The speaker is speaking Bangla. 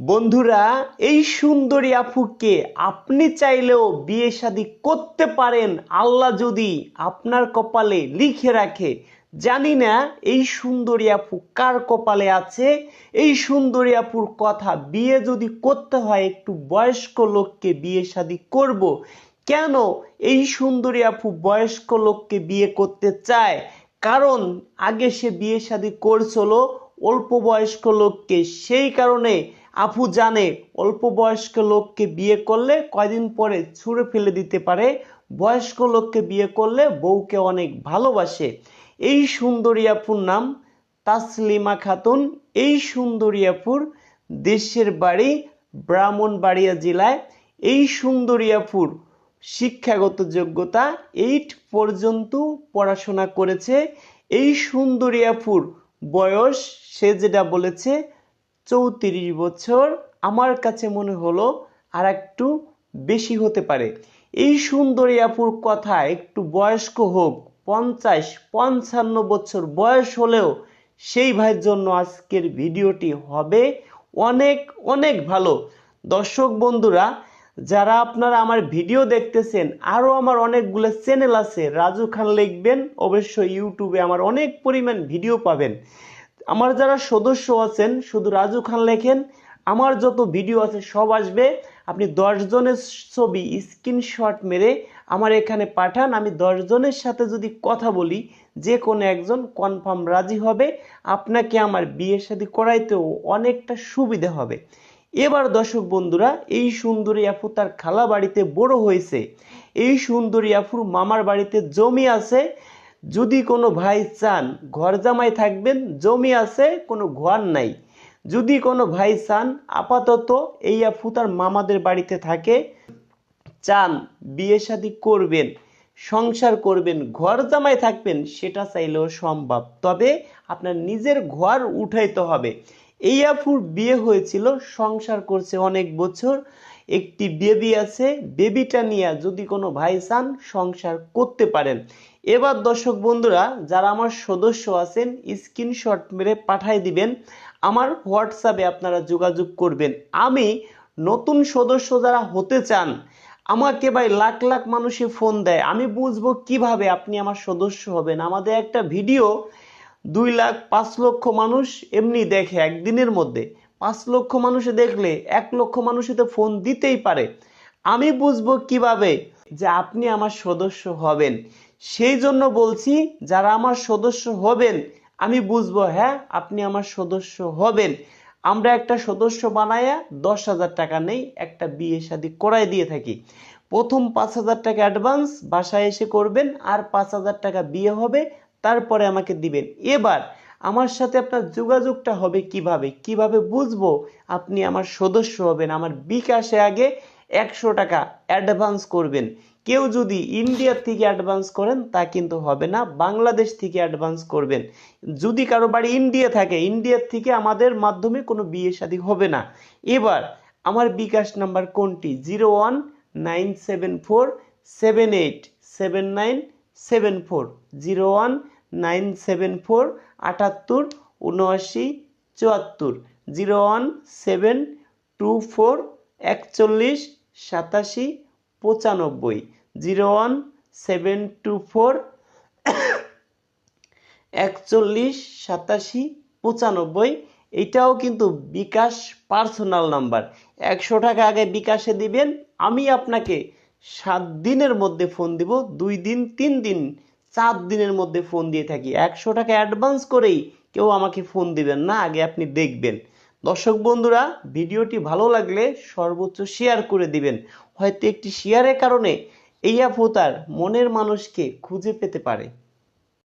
বন্ধুরা, এই সুন্দরী আপুকে আপনি চাইলেও বিয়ে শাদী করতে পারেন। আল্লাহ যদি আপনার কপালে লিখে রাখে। জানি না এই সুন্দরী আপু কার কপালে আছে। এই সুন্দরী আপুর কথা বিয়ে যদি করতে হয়, একটু বয়স্ক লোককে বিয়ে শাদী করব। কেন এই সুন্দরী আপু বয়স্ক লোককে বিয়ে করতে চায়? কারণ আগে সে বিয়ে শাদী করছিল, অল্প বয়স্ক লোককে। সেই কারণে আপু জানে অল্প বয়স্ক লোককে বিয়ে করলে কয়দিন পরে ছুঁড়ে ফেলে দিতে পারে। বয়স্ক লোককে বিয়ে করলে বউকে অনেক ভালোবাসে। এই সুন্দরী আপুর নাম তাসলিমা খাতুন। এই সুন্দরী আপুর দেশের বাড়ি ব্রাহ্মণবাড়িয়া জেলায়। এই সুন্দরী আপুর শিক্ষাগত যোগ্যতা এইট পর্যন্ত পড়াশোনা করেছে। এই সুন্দরী আপুর বয়স সে যেটা বলেছে চৌত্রিশ বছর আমার কাছে মনে হলো আর একটু বেশি হতে পারে। এই সুন্দরী আপুর কথা একটু বয়স্ক হোক, পঞ্চাশ, পঞ্চান্ন বছর বয়স হলেও সেই ভাইয়ের জন্য আজকের ভিডিওটি হবে অনেক অনেক ভালো। দর্শক বন্ধুরা, যারা আপনারা আমার ভিডিও দেখতেছেন, আরও আমার অনেকগুলো চ্যানেল আছে, রাজু খান লিখবেন, অবশ্যই ইউটিউবে আমার অনেক পরিমাণ ভিডিও পাবেন। আমার যারা সদস্য আছেন, শুধু রাজু খান লেখেন, আমার যত ভিডিও আছে সব আসবে। আপনি দশজনের ছবি স্ক্রিনশট মেরে আমার এখানে পাঠান। আমি দশজনের সাথে যদি কথা বলি, যে কোনো একজন কনফার্ম রাজি হবে। আপনাকে আমার বিয়ে শাদী করাইতেও অনেকটা সুবিধা হবে। এবার দর্শক বন্ধুরা, এই সুন্দরী আফু তার খালা বাড়িতে বড় হয়েছে। এই সুন্দরী আপুর মামার বাড়িতে জমি আছে। যদি কোনো ভাই চান, ঘর জামাই থাকবেন, জমি আছে, কোনো ঘর নাই। যদি কোনো ভাই চান, আপাতত এই আপু তার মামাদের বাড়িতে থাকে, চান, বিয়ে শাদী করবেন, সংসার করবেন, ঘর জামাই থাকবেন, সেটা চাইলেও সম্ভব। তবে আপনার নিজের ঘর উঠাইতে হবে। এই আফুর বিয়ে হয়েছিল, সংসার করছে অনেক বছর, একটি বেবি আছে, বেবিটা নিয়ে যদি কোনো ভাই চান, সংসার করতে পারেন। এবার দর্শক বন্ধুরা, যারা আমার সদস্য আছেন স্ক্রিনশট মেরে পাঠাই দিবেন। আমার হোয়াটসঅ্যাপে আপনারা যোগাযোগ করবেন। আমি নতুন সদস্য যারা হতে চান, আমাকে ভাই লাখ লাখ মানুষে ফোন দেয়। আমি বুঝব কীভাবে আপনি আমার সদস্য হবেন। আমাদের একটা ভিডিও দুই লাখ পাঁচ লক্ষ মানুষ এমনি দেখে একদিনের মধ্যে। পাঁচ লক্ষ মানুষে দেখলে এক লক্ষ মানুষে তো ফোন দিতেই পারে। আমি বুঝব কীভাবে যে আপনি আমার সদস্য হবেন। সেই জন্য বলছি, যারা আমার সদস্য হবেন, আমি বুঝব হ্যাঁ আপনি আমার সদস্য হবেন। আমরা একটা সদস্য বানায়া দশ হাজার টাকা নেই, একটা বিয়ে শাদী করাই দিয়ে থাকি। প্রথম পাঁচ হাজার টাকা অ্যাডভান্স বাসায় এসে করবেন, আর পাঁচ হাজার টাকা বিয়ে হবে, তারপরে আমাকে দিবেন। এবার আমার সাথে আপনার যোগাযোগটা হবে কীভাবে? কীভাবে বুঝব আপনি আমার সদস্য হবেন? আমার বিকাশে আগে একশো টাকা অ্যাডভান্স করবেন। কেউ যদি ইন্ডিয়ার থেকে অ্যাডভান্স করেন, তা কিন্তু হবে না। বাংলাদেশ থেকে অ্যাডভান্স করবেন। যদি কারও বাড়ি ইন্ডিয়া থাকে ইন্ডিয়ার থেকে আমাদের মাধ্যমে কোনো বিয়ে শাদী হবে না। এবার আমার বিকাশ নাম্বার কোনটি? Zero one nine seven four seven eight seven nine seven four zero one nine seven four আটাত্তর উনআশি চুয়াত্তর। Zero one seven two four একচল্লিশ, সাতাশি, পঁচানব্বই। Zero one seven two four, একচল্লিশ সাতাশি পঁচানব্বই। এটাও কিন্তু বিকাশ পার্সোনাল নাম্বার। একশো টাকা আগে বিকাশে দিবেন, আমি আপনাকে সাত দিনের মধ্যে ফোন দিব, দুই দিন, তিন দিন, চার দিনের মধ্যে ফোন দিয়ে থাকি। একশো টাকা অ্যাডভান্স করেই কেউ আমাকে ফোন দিবেন না, আগে আপনি দেখবেন। দর্শক বন্ধুরা, ভিডিওটি ভালো লাগলে সর্বোচ্চ শেয়ার করে দিবেন। হয়তো একটি শেয়ারের কারণে এই আপু তার মনের মানুষকে খুঁজে পেতে পারে।